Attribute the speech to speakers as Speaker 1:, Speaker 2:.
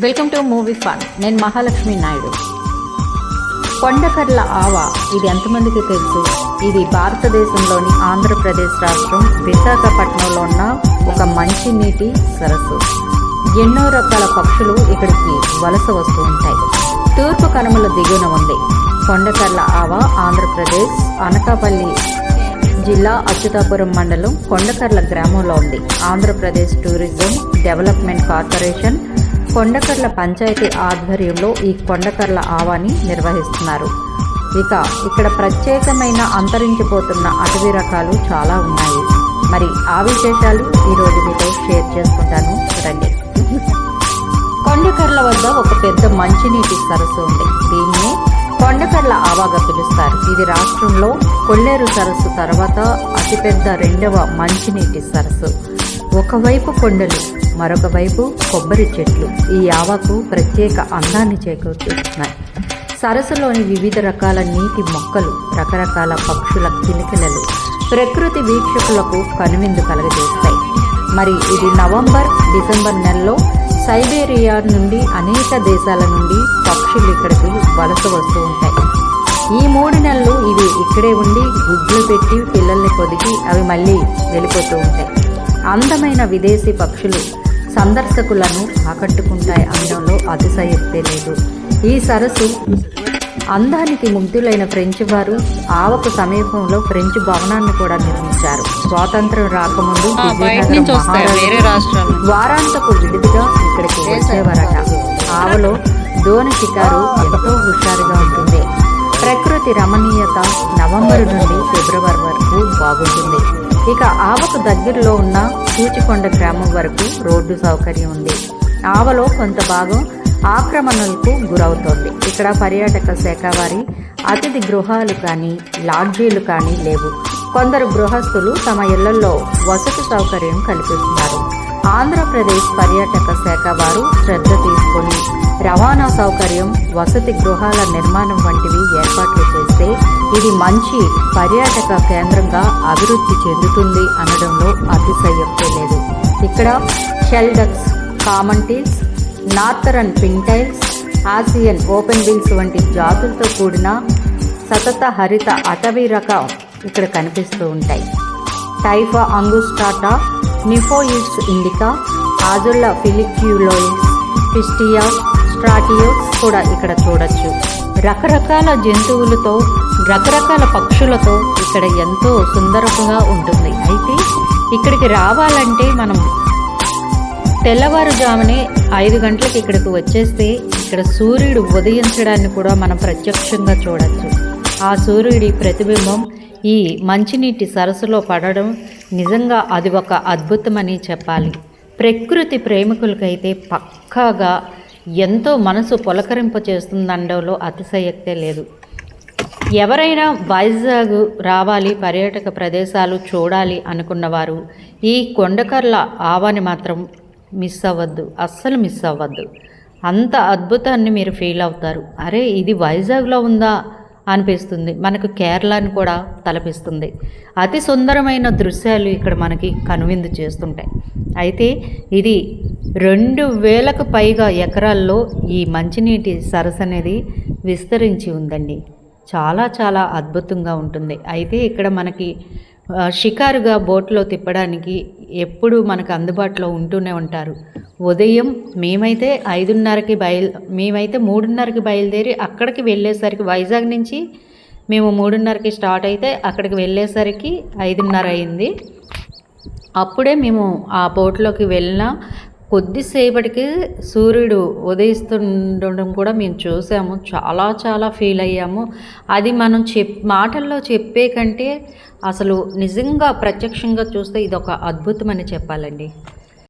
Speaker 1: Welcome to movie fun నేను మహాలక్ష్మి నాయుడు. కొండకర్ల ఆవ ఇది ఎంతమందికి తెలుసు? ఇది భారతదేశంలోని ఆంధ్రప్రదేశ్ రాష్ట్రం విశాఖపట్నంలో ఉన్న ఒక మంచినీటి సరస్సు. ఎన్నో రకాల పక్షులు ఇక్కడికి వలస వస్తూ ఉంటాయి. తూర్పు కనుమల దిగున ఉంది. కొండకర్ల ఆవ ఆంధ్రప్రదేశ్ అనకాపల్లి జిల్లా అచ్యుతాపురం మండలం కొండకర్ల గ్రామంలో ఉంది. Andhra Pradesh tourism development corporation Kondakarla panchayat ఆధ్వర్యంలో ఈ కొండకర్ల ఆవాని నిర్వహిస్తున్నారు. ఇక ఇక్కడ ప్రత్యేకమైన అంతరించిపోతున్న అటవీ రకాలు చాలా ఉన్నాయి. మరి ఆ విశేషాలు ఈరోజు మీతో షేర్ చేసుకుంటాను. రండి. కొండకర్ల వద్ద ఒక పెద్ద మంచినీటి సరస్సు ఉంది. దీన్ని కొండకర్ల ఆవాగా పిలుస్తారు. ఇది రాష్ట్రంలో కొల్లేరు సరస్సు తర్వాత అతిపెద్ద రెండవ మంచినీటి సరస్సు. ఒకవైపు కొండలు మరొక వైపు కొబ్బరి చెట్లు. ఈ ఆవాకు ప్రత్యేక అందాన్ని చేకూరుస్తున్నాయి సరస్సులోని వివిధ రకాల నీటి మొక్కలు రకరకాల పక్షుల కిలకిలలు ప్రకృతి వీక్షకులకు కనువిందు కలగజేస్తాయి. మరి ఇది నవంబర్ డిసెంబర్ నెలలో సైబేరియా నుండి అనేక దేశాల నుండి పక్షులు ఇక్కడికి వలస వస్తూ ఉంటాయి. ఈ మూడు నెలలు ఇవి ఇక్కడే ఉండి గుడ్లు పెట్టి పిల్లల్ని పొదిగి అవి మళ్ళీ వెళ్ళిపోతూ ఉంటాయి. అందమైన విదేశీ పక్షులు సందర్శకులను ఆకట్టుకుంటాయి అనడంలో అతిశయక్తే లేదు. ఈ సరస్సు అందానికి ముగ్ధులైన ఫ్రెంచ్ వారు ఆవకు సమీపంలో ఫ్రెంచ్ భవనాన్ని కూడా నిర్మించారు. స్వాతంత్రం రాకముందు
Speaker 2: బయట
Speaker 1: విజయనగరం
Speaker 2: నుంచి వస్తాయి
Speaker 1: మహారాజు
Speaker 2: వేరే రాష్ట్రాలు.
Speaker 1: వారాంతపు విడిదిగా ఇక్కడికి వచ్చేవారట. ఆవలో దోని షికారు ఎంతో హుషారుగా ఉంటుంది. ప్రకృతి రమణీయత నవంబర్ నుండి ఫిబ్రవరి వరకు బాగుంటుంది. ఇక ఆవకు దగ్గరలో ఉన్న సూచికొండ గ్రామం వరకు రోడ్డు సౌకర్యం ఉంది. ఆవలో కొంత భాగం ఆక్రమణలకు గురవుతోంది. ఇక్కడ పర్యాటక శాఖ వారి అతిథి గృహాలు కానీ లాడ్జీలు కానీ లేవు. కొందరు గృహస్థులు తమ ఇళ్ళలో వసతి సౌకర్యం కల్పిస్తున్నారు. ఆంధ్రప్రదేశ్ పర్యాటక శాఖ వారు శ్రద్ధ తీసుకొని రవాణా సౌకర్యం వసతి గృహాల నిర్మాణం వంటివి ఏర్పాట్లు చేస్తే ఇది మంచి పర్యాటక కేంద్రంగా అభివృద్ధి చెందుతుంది అనడంలో అతిశయోక్తే లేదు. ఇక్కడ shelducks common teals northern pintails Asian open bills వంటి జాతులతో కూడిన సతత హరిత అటవీ రకం ఇక్కడ కనిపిస్తూ ఉంటాయి. టైఫా అంగుస్టాటా నిఫోయిడ్స్ ఇండికా ఆజుల్లా ఫిలిక్యులోయిడ్స్ పిస్టియా స్ట్రాటియోస్ కూడా ఇక్కడ చూడొచ్చు. రకరకాల జంతువులతో రకరకాల పక్షులతో ఇక్కడ ఎంతో సుందరంగా ఉంటుంది. అయితే ఇక్కడికి రావాలంటే మనం తెల్లవారుజామునే ఐదు గంటలకు ఇక్కడికి వచ్చేస్తే ఇక్కడ సూర్యుడు ఉదయించడాన్ని కూడా మనం ప్రత్యక్షంగా చూడొచ్చు. ఆ సూర్యుడి ప్రతిబింబం ఈ మంచినీటి సరస్సులో పడడం నిజంగా అది ఒక అద్భుతమని చెప్పాలి. ప్రకృతి ప్రేమికులకైతే పక్కాగా ఎంతో మనసు పులకరింప చేస్తుందండంలో అతిశయక్తే లేదు. ఎవరైనా వైజాగ్ రావాలి పర్యాటక ప్రదేశాలు చూడాలి అనుకున్నవారు ఈ కొండకర్ల ఆవాని మాత్రం మిస్ అవ్వద్దు అస్సలు మిస్ అవ్వద్దు. అంత అద్భుతాన్ని మీరు ఫీల్ అవుతారు. అరే ఇది వైజాగ్లో ఉందా? అనిపిస్తుంది. మనకు కేరళని కూడా తలపిస్తుంది. అతి సుందరమైన దృశ్యాలు ఇక్కడ మనకి కనువిందు చేస్తుంటాయి. అయితే ఇది రెండు వేలకు పైగా ఎకరాల్లో ఈ మంచినీటి సరస్సు అనేది విస్తరించి ఉందండి. చాలా చాలా అద్భుతంగా ఉంటుంది. అయితే ఇక్కడ మనకి షికారుగా బోట్లో తిప్పడానికి ఎప్పుడు మనకు అందుబాటులో ఉంటూనే ఉంటారు. ఉదయం మేమైతే ఐదున్నరకి బయలు మేమైతే మూడున్నరకి బయలుదేరి అక్కడికి వెళ్ళేసరికి వైజాగ్ నుంచి మేము మూడున్నరకి స్టార్ట్ అయితే అక్కడికి వెళ్ళేసరికి ఐదున్నర అయింది. అప్పుడే మేము ఆ బోట్లోకి వెళ్ళిన కొద్దిసేపటికి సూర్యుడు ఉదయిస్తుండడం కూడా మేము చూసాము. చాలా చాలా ఫీల్ అయ్యాము. అది మనం చెప్ మాటల్లో చెప్పే కంటే అసలు నిజంగా ప్రత్యక్షంగా చూస్తే ఇది ఒక అద్భుతమని చెప్పాలండి.